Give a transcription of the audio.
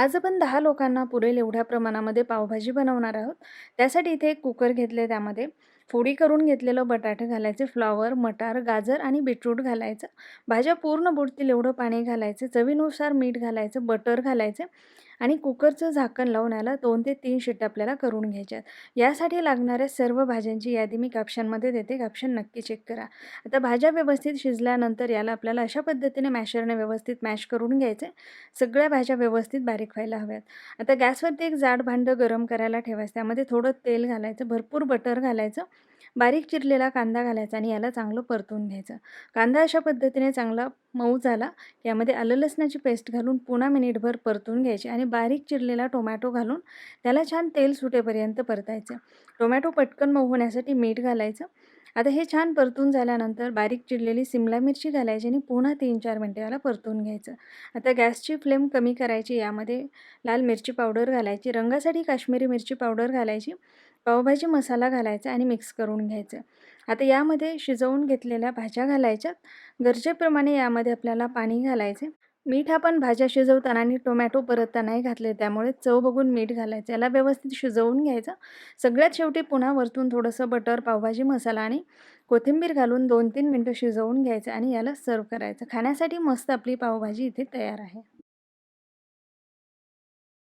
आज आपण दहा लोकांना पुरेल एवढ्या प्रमाणामध्ये पावभाजी बनवणार आहोत. त्यासाठी इथे एक कुकर घेतले त्यामध्ये. फोडी करून घेतलेलं बटाटे घालायचे फ्लॉवर मटार गाजर आणि बीटरूट घालायचं. भाज्या पूर्ण बुडतील एवढं पाणी घालायचं चवीनुसार मीठ घालायचं बटर घालायचं आणि कुकरचं झाकण लावून याला दोन ते तीन शिट्ट्या आपल्याला करून घ्यायच्यात. यासाठी लागणाऱ्या सर्व भाज्यांची यादी मी कॅप्शनमध्ये देते. कॅप्शन नक्की चेक करा. आता भाज्या व्यवस्थित शिजल्यानंतर याला आपल्याला अशा पद्धतीने मॅशरने व्यवस्थित मॅश करून घ्यायचे. सगळ्या भाज्या व्यवस्थित बारीक व्हायला हव्यात. आता गॅसवरती एक जाड भांडं गरम करायला ठेवायचं. त्यामध्ये थोडं तेल घालायचं भरपूर बटर घालायचं बारीक चिरलेला कांदा घालायचा आणि याला चांगलं परतून घ्यायचं. कांदा अशा पद्धतीने चांगला मऊ झाला यामध्ये आलं लसणाची पेस्ट घालून पुन्हा मिनिटभर परतून घ्यायची आणि बारीक चिरलेला टोमॅटो घालून त्याला छान तेल सुटेपर्यंत परतायचं. टोमॅटो पटकन मऊ होण्यासाठी मीठ घालायचं. आता हे छान परतून झाल्यानंतर बारीक चिरलेली सिमला मिरची घालायची आणि पुन्हा तीन चार मिनटं याला परतून घ्यायचं. आता गॅसची फ्लेम कमी करायची यामध्ये लाल मिरची पावडर घालायची रंगासाठी काश्मीरी मिरची पावडर घालायची पावभाजी मसाला घालायचा आणि मिक्स करून घ्यायचं. आता यामध्ये शिजवून घेतलेल्या भाज्या घालायच्यात गरजेप्रमाणे यामध्ये आपल्याला पाणी घालायचे. मीठ आपण भाज्या शिजवताना आणि टोमॅटो परततानाही घातले त्यामुळे चव बघून मीठ घालायचं. याला व्यवस्थित शिजवून घ्यायचं. सगळ्यात शेवटी पुन्हा वरतून थोडंसं बटर पावभाजी मसाला आणि कोथिंबीर घालून दोन तीन मिनटं शिजवून घ्यायचं आणि याला सर्व करायचं. खाण्यासाठी मस्त आपली पावभाजी इथे तयार आहे.